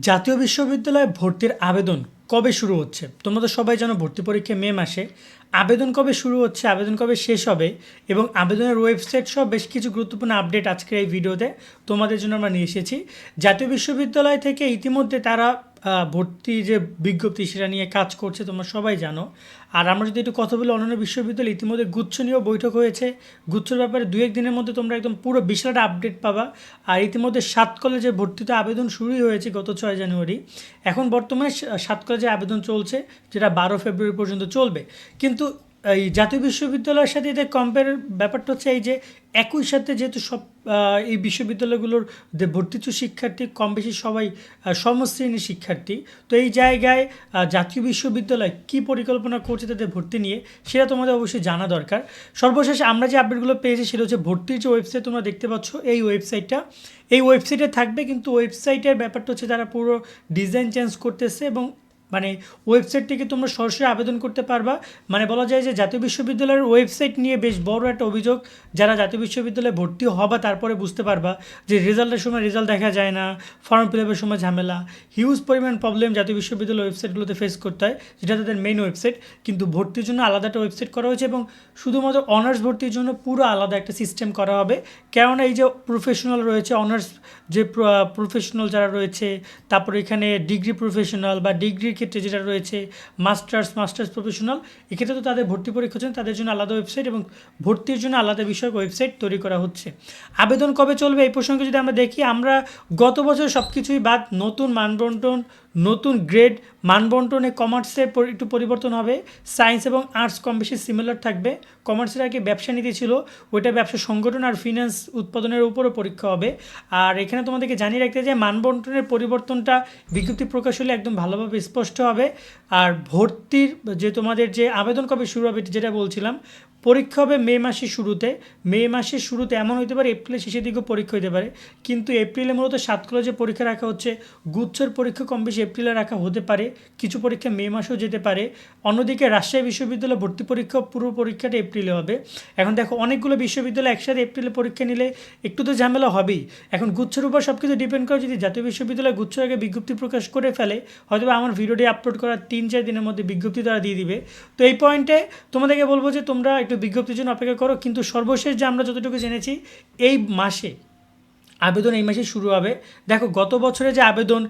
জাতীয় বিশ্ববিদ্যালয়ে ভর্তির আবেদন কবে শুরু হচ্ছে? তোমরা তো সবাই জানো ভর্তি পরীক্ষা মে মাসে। আবেদন কবে শুরু হচ্ছে? আবেদন কবে শেষ হবে? এবং আবেদনের ওয়েবসাইট সহ বেশ কিছু গুরুত্বপূর্ণ আপডেট আজকের এই ভিডিওতে তোমাদের জন্য আমরা নিয়ে এসেছি। জাতীয় বিশ্ববিদ্যালয় থেকে ইতিমধ্যে তারা ভর্তি যে বিজ্ঞপ্তি সেটা নিয়ে কাজ করছে, তোমরা সবাই জানো। আর আমরা যদি একটু কথা বলি অন্যান্য বিশ্ববিদ্যালয়, ইতিমধ্যে গুচ্ছ নিয়েও বৈঠক হয়েছে। গুচ্ছর ব্যাপারে দু এক দিনের মধ্যে তোমরা একদম পুরো বিশালটা আপডেট পাবা। আর ইতিমধ্যে সাত কলেজে ভর্তিতে আবেদন শুরুই হয়েছে গত ছয় জানুয়ারি। এখন বর্তমানে সাত কলেজে আবেদন চলছে, যেটা বারো ফেব্রুয়ারি পর্যন্ত চলবে। কিন্তু এই জাতীয় বিশ্ববিদ্যালয়ের সাথে এদের কম্পেয়ার ব্যাপারটা হচ্ছে এই যে একই সাথে যেহেতু সব এই বিশ্ববিদ্যালয়গুলোর যে ভর্তিচ্ছ শিক্ষার্থী কম বেশি সবাই সমশ্রেণীর শিক্ষার্থী, তো এই জায়গায় জাতীয় বিশ্ববিদ্যালয় কী পরিকল্পনা করছে তাদের ভর্তি নিয়ে, সেটা তোমাদের অবশ্যই জানা দরকার। সর্বশেষ আমরা যে আপডেটগুলো পেয়েছি সেটা হচ্ছে ভর্তির যে ওয়েবসাইট তোমরা দেখতে পাচ্ছ, এই ওয়েবসাইটটা এই ওয়েবসাইটে থাকবে কিন্তু ওয়েবসাইটের ব্যাপারটা হচ্ছে তারা পুরো ডিজাইন চেঞ্জ করতেছে এবং মানে ওয়েবসাইট থেকে তোমরা সরাসরি আবেদন করতে পারবা। মানে বলা যায় যে জাতীয় বিশ্ববিদ্যালয়ের ওয়েবসাইট নিয়ে বেশ বড় একটা অভিযোগ, যারা জাতীয় বিশ্ববিদ্যালয়ে ভর্তি হবা তারপরে বুঝতে পারবা যে রেজাল্টের সময় রেজাল্ট দেখা যায় না, ফর্ম ফিল আপের সময় ঝামেলা হিউজ পরিমাণ প্রবলেম জাতীয় বিশ্ববিদ্যালয় ওয়েবসাইটগুলোতে ফেস করতে হয়, যেটা তাদের মেইন ওয়েবসাইট কিন্তু ভর্তির জন্য আলাদা একটা ওয়েবসাইট করা হয়েছে এবং শুধুমাত্র অনার্স ভর্তির জন্য পুরো আলাদা একটা সিস্টেম করা হবে। কেননা এই যে প্রফেশনাল রয়েছে অনার্স যে প্রফেশনাল যারা রয়েছে, তারপর এখানে ডিগ্রি প্রফেশনাল বা ডিগ্রির ক্ষেত্রে যেটা রয়েছে, মাস্টার্স মাস্টার্স প্রফেশনাল, এক্ষেত্রে তো তাদের ভর্তি পরীক্ষা হচ্ছে, তাদের জন্য আলাদা ওয়েবসাইট এবং ভর্তির জন্য আলাদা বিষয়ক ওয়েবসাইট তৈরি করা হচ্ছে। আবেদন কবে চলবে এই প্রসঙ্গে যদি আমরা দেখি, আমরা গত বছর সব কিছুই বাদ, নতুন মানবন্টন নতুন গ্রেড মানবন্টনে কমার্সে একটু পরিবর্তন হবে। সায়েন্স এবং আর্টস কম বেশি সিমিলার থাকবে। কমার্সের আগে ব্যবসা নীতি ছিল, ওইটা ব্যবসা সংগঠন আর ফিনান্স উৎপাদনের উপরও পরীক্ষা হবে। আর এখানে তোমাদেরকে জানিয়ে রাখতে যে মানবন্টনের পরিবর্তনটা বিজ্ঞপ্তি প্রকাশ হলে একদম ভালোভাবে স্পষ্ট হবে। আর ভর্তির যে তোমাদের যে আবেদন কবে শুরু হবে, যেটা বলছিলাম পরীক্ষা হবে মে মাসের শুরুতে। মে মাসের শুরুতে এমন হতে পারে, এপ্রিলের শেষের দিকেও পরীক্ষা হতে পারে। কিন্তু এপ্রিলে মূলত সাত কলেজে পরীক্ষা রাখা হচ্ছে। গুচ্ছের পরীক্ষা কম বেশি এপ্রিলে রাখা হতে পারে। কিছু পরীক্ষা মে মাসেও যেতে পারে। অন্যদিকে রাজশাহী বিশ্ববিদ্যালয় ভর্তি পরীক্ষা পুরো পরীক্ষাটা এপ্রিলে হবে। এখন দেখো, অনেকগুলো বিশ্ববিদ্যালয় একসাথে এপ্রিলে পরীক্ষা নিলে একটু তো ঝামেলা হবেই। এখন গুচ্ছের উপর সব কিছু ডিপেন্ড করে যদি জাতীয় বিশ্ববিদ্যালয় গুচ্ছ আগে বিজ্ঞপ্তি প্রকাশ করে ফেলে হয়তো আমার ভিডিওটি আপলোড করার তিন চার দিনের মধ্যে বিজ্ঞপ্তি তারা দিয়ে দিবে। তো এই পয়েন্টে তোমাদেরকে বলব যে তোমরা একটু বিজ্ঞপ্তির জন্য অপেক্ষা করো, কিন্তু সর্বশেষ যে আমরা যতটুকু জেনেছি, এই মাসে, আবেদন এই মাসে শুরু হবে। দেখো, গত বছরে যে আবেদন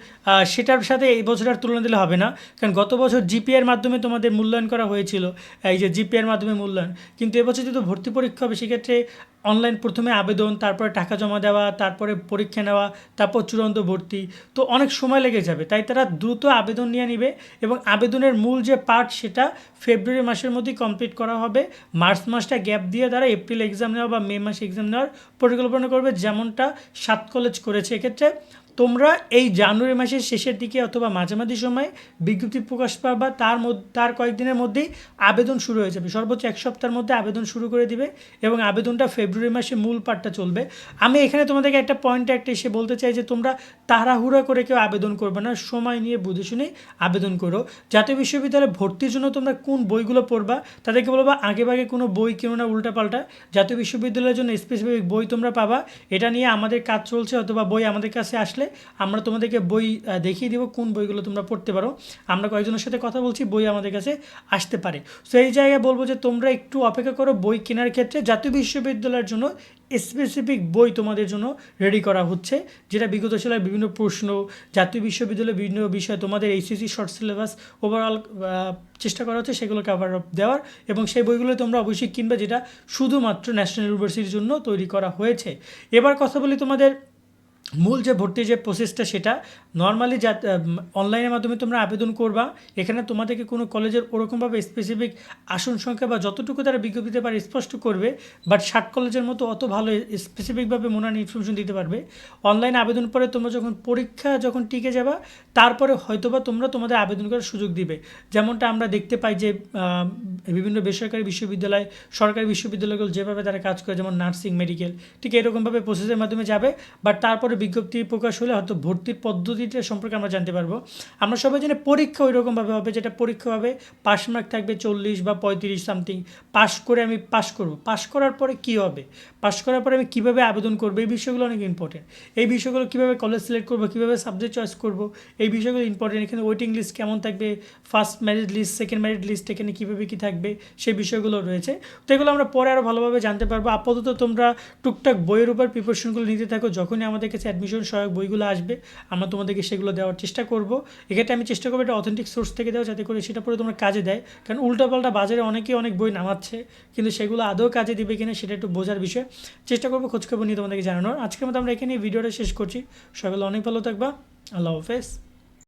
সেটার সাথে এই বছর আর তুলনা দিলে হবে না, কারণ গত বছর জিপিএর মাধ্যমে তোমাদের মূল্যায়ন করা হয়েছিল, এই যে জিপিএর মাধ্যমে মূল্যায়ন। কিন্তু এবছর যেহেতু ভর্তি পরীক্ষা হবে, সেক্ষেত্রে অনলাইন প্রথমে আবেদন, তারপরে টাকা জমা দেওয়া, তারপরে পরীক্ষা নেওয়া, তারপর চূড়ান্ত ভর্তি। তো অনেক সময় লেগে যাবে, তাই তারা দ্রুত আবেদন নিয়ে নিবে এবং আবেদনের মূল যে পার্ট সেটা ফেব্রুয়ারি মাসের মধ্যেই কমপ্লিট করা হবে। মার্চ মাসটা গ্যাপ দিয়ে তারা এপ্রিল এক্সাম নেওয়া বা মে মাসে এক্সাম নেওয়ার পরিকল্পনা করবে, যেমনটা সাত কলেজ করেছে। এক্ষেত্রে তোমরা এই জানুয়ারি মাসের শেষের দিকে অথবা মাঝামাঝি সময়ে বিজ্ঞপ্তি প্রকাশ পাবা, তার মধ্যে তার কয়েকদিনের মধ্যেই আবেদন শুরু হয়ে যাবে। সর্বোচ্চ এক সপ্তাহের মধ্যে আবেদন শুরু করে দিবে এবং আবেদনটা ফেব্রুয়ারি মাসে মূল পার্টটা চলবে। আমি এখানে তোমাদেরকে একটা পয়েন্ট একটা এসে বলতে চাই যে, তোমরা তাড়াহুড়া করে কেউ আবেদন করবে না, সময় নিয়ে বুঝে শুনে আবেদন করো। জাতীয় বিশ্ববিদ্যালয়ে ভর্তির জন্য তোমরা কোন বইগুলো পড়বা, তাদেরকে বলবা, আগে ভাগে কোনো বই কেনো না, উল্টাপাল্টা। জাতীয় বিশ্ববিদ্যালয়ের জন্য স্পেসিফিক বই তোমরা পাবা। এটা নিয়ে আমাদের কাজ চলছে অথবা বই আমাদের কাছে আসলে আমরা তোমাদেরকে বই দেখিয়ে দেবো কোন বইগুলো তোমরা পড়তে পারো। আমরা কয়েকজনের সাথে কথা বলছি, বই আমাদের কাছে আসতে পারে। তো এই জায়গায় বলব যে তোমরা একটু অপেক্ষা করো বই কেনার ক্ষেত্রে। জাতীয় বিশ্ববিদ্যালয়ের জন্য স্পেসিফিক বই তোমাদের জন্য রেডি করা হচ্ছে, যেটা বিগত সালের বিভিন্ন প্রশ্ন, জাতীয় বিশ্ববিদ্যালয়ের বিভিন্ন বিষয় তোমাদের এইচএসি শর্ট সিলেবাস ওভারঅল চেষ্টা করা হচ্ছে, সেগুলো কাভার আপ দেওয়ার। এবং সেই বইগুলো তোমরা অবশ্যই কিনবে, যেটা শুধুমাত্র ন্যাশনাল ইউনিভার্সিটির জন্য তৈরি করা হয়েছে। এবার কথা বলি তোমাদের মূল যে ভর্তির যে প্রসেসটা সেটা নর্মালি যা অনলাইনের মাধ্যমে তোমরা আবেদন করবা, এখানে তোমাদেরকে কোনো কলেজের ওরকমভাবে স্পেসিফিক আসন সংখ্যা বা যতটুকু তারা বিজ্ঞপ্তিতে পারে স্পষ্ট করবে বাট ষাট কলেজের মতো অত ভালো স্পেসিফিকভাবে মনে ইনফরমেশন দিতে পারবে। অনলাইন আবেদন পরে তোমরা যখন পরীক্ষা যখন টিকে যাবা, তারপরে হয়তোবা তোমরা তোমাদের আবেদন করার সুযোগ দিবে। যেমনটা আমরা দেখতে পাই যে বিভিন্ন বেসরকারি বিশ্ববিদ্যালয়, সরকারি বিশ্ববিদ্যালয়গুলো যেভাবে তারা কাজ করে, যেমন নার্সিং মেডিকেল ঠিক এরকমভাবে প্রসেসের মাধ্যমে যাবে বাট তারপরে বিজ্ঞপ্তি প্রকাশ হলে হয়তো ভর্তির পদ্ধতিটা সম্পর্কে আমরা জানতে পারব। আমরা সবাই জানি পরীক্ষা ওই রকমভাবে হবে যেটা পরীক্ষা হবে পাস মার্ক থাকবে চল্লিশ বা পঁয়ত্রিশ সামথিং। পাস করে আমি পাস করব। পাস করার পরে কি হবে? পাস করার পরে আমি কীভাবে আবেদন করব? এই বিষয়গুলো অনেক ইম্পর্টেন্ট এই বিষয়গুলো কীভাবে কলেজ সিলেক্ট করব? কীভাবে সাবজেক্ট চয়েস করব? এই বিষয়গুলো ইম্পর্টেন্ট এখানে ওয়েটিং লিস্ট কেমন থাকবে? First merit list second merit list এখানে কীভাবে কী থাকবে? সেই বিষয়গুলো রয়েছে। তো এগুলো আমরা পরে আরও ভালোভাবে জানতে পারব। আপাতত তোমরা টুকটাক বইয়ের উপর প্রিপারেশনগুলো নিতে থাকো। যখনই আমাদের কাছে অ্যাডমিশন সহায়ক বইগুলো আসবে, আমরা তোমাদেরকে সেগুলো দেওয়ার চেষ্টা করব। এক্ষেত্রে আমি চেষ্টা করব এটা অথেন্টিক সোর্স থেকে দেওয়া, যাতে করে সেটা পরে তোমার কাজে দেয়। কারণ উল্টাপাল্টা বাজারে অনেকেই অনেক বই নামাচ্ছে, কিন্তু সেগুলো আদৌ কাজে দিবে কিনা সেটা একটু বোঝার বিষয়ে। চেষ্টা করব খোঁজখবর নিয়ে তোমাদেরকে জানানোর। আজকের মতো আমরা এখানে ভিডিওটা শেষ করছি। সকালে অনেক ভালো থাকবা। আল্লাহ হাফেজ।